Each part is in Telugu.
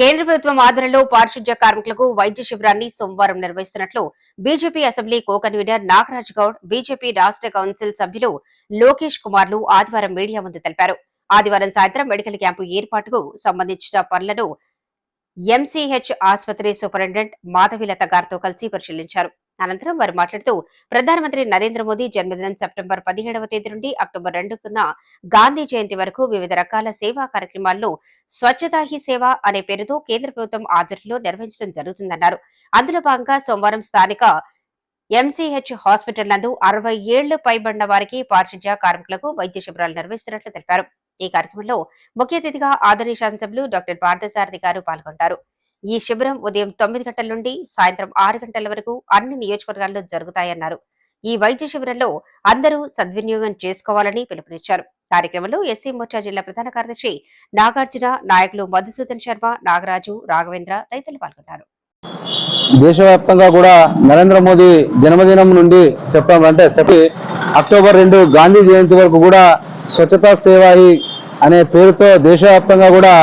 కేంద్ర ప్రభుత్వం ఆధ్వర్యంలో పారిశుద్ధ్య కార్మికులకు వైద్య శిబిరాన్ని సోమవారం నిర్వహిస్తున్నట్లు BJP assembly co convener Nagaraj Goud BJP రాష్ట్ర కౌన్సిల్ సభ్యులు లోకేష్ కుమార్లు ఆదివారం మీడియా ముందు తెలిపారు. ఆదివారం సాయంత్రం మెడికల్ క్యాంపు ఏర్పాటుకు సంబంధించిన పనులను ఎంసీహెచ్ ఆసుపత్రి సూపరింటెండెంట్ మాధవిలత గారితో కలిసి పరిశీలించారు. అనంతరం వారు మాట్లాడుతూ ప్రధానమంత్రి నరేంద్ర మోదీ జన్మదినం సెప్టెంబర్ పదిహేడవ తేదీ నుండి అక్టోబర్ రెండున గాంధీ జయంతి వరకు వివిధ రకాల సేవా కార్యక్రమాల్లో స్వచ్ఛతా హీ సేవ అనే పేరుతో కేంద్ర ప్రభుత్వం ఆధ్వర్యంలో నిర్వహించడం జరుగుతుందన్నారు. అందులో భాగంగా సోమవారం స్థానిక ఎంసీహెచ్ హాస్పిటల్ నందు అరవై ఏళ్ళు పైబడిన వారికి పారిశుధ్య కార్మికులకు వైద్య శిబిరాలు నిర్వహిస్తున్నట్లు తెలిపారు. ఈ కార్యక్రమంలో ముఖ్య అతిథిగా ఆదరణీయ శాసనసభ్యులు డాక్టర్ పార్థసారథి గారు పాల్గొంటారు. ఈ శిబిరం ఉదయం తొమ్మిది గంటల నుండి సాయంత్రం ఆరు గంటల వరకు అన్ని నియోజకవర్గాల్లో జరుగుతాయన్నారు. ఈ వైద్య శిబిరంలో అందరూ సద్వినియోగం చేసుకోవాలని పిలుపునిచ్చారు. కార్యక్రమంలో ఎస్సీ మోర్చా జిల్లా ప్రధాన కార్యదర్శి నాగార్జున నాయకులు మధుసూదన్ శర్మ నాగరాజు రాఘవేంద్ర తదితరులు పాల్గొన్నారు. దేశవ్యాప్తంగా కూడా నరేంద్ర మోదీ జన్మదినం నుండి చెప్పాం అంటే అక్టోబర్ రెండు గాంధీ జయంతి వరకు కూడా స్వచ్ఛతా సేవా అనే పేరుతో దేశవ్యాప్తంగా కూడా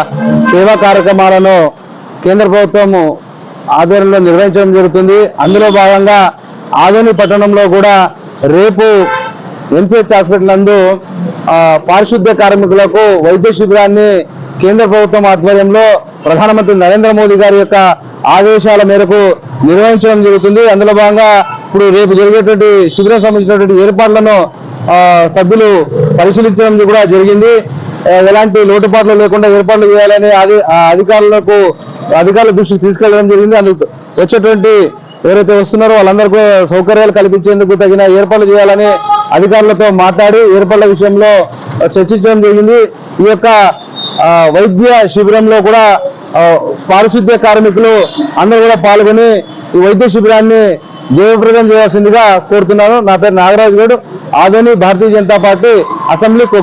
సేవా కార్యక్రమాలను కేంద్ర ప్రభుత్వం ఆధ్వర్యంలో నిర్వహించడం జరుగుతుంది. అందులో భాగంగా ఆదోని పట్టణంలో కూడా రేపు ఎన్సిహెచ్ హాస్పిటల్ నందు పారిశుద్ధ్య కార్మికులకు వైద్య శిబిరాన్ని కేంద్ర ప్రభుత్వం ఆధ్వర్యంలో ప్రధానమంత్రి నరేంద్ర మోదీ గారి యొక్క ఆదేశాల మేరకు నిర్వహించడం జరుగుతుంది. అందులో భాగంగా ఇప్పుడు రేపు జరిగేటువంటి శిబిరం సంబంధించినటువంటి ఏర్పాట్లను సభ్యులు పరిశీలించడం కూడా జరిగింది. ఎలాంటి లోటుపాట్లు లేకుండా ఏర్పాట్లు చేయాలని అది అధికారులకు అధికారుల దృష్టికి తీసుకెళ్ళడం జరిగింది. అందుకు వచ్చేటువంటి ఎవరైతే వస్తున్నారో వాళ్ళందరికీ సౌకర్యాలు కల్పించేందుకు తగిన ఏర్పాట్లు చేయాలని అధికారులతో మాట్లాడి ఏర్పాట్ల విషయంలో చర్చించడం జరిగింది. ఈ యొక్క వైద్య శిబిరంలో కూడా పారిశుద్ధ్య కార్మికులు అందరూ కూడా పాల్గొని ఈ వైద్య శిబిరాన్ని జయప్రదం చేయాల్సిందిగా కోరుతున్నాను. నా పేరు Nagaraju Goud. Adoni Bharatiya Janata Party assembly co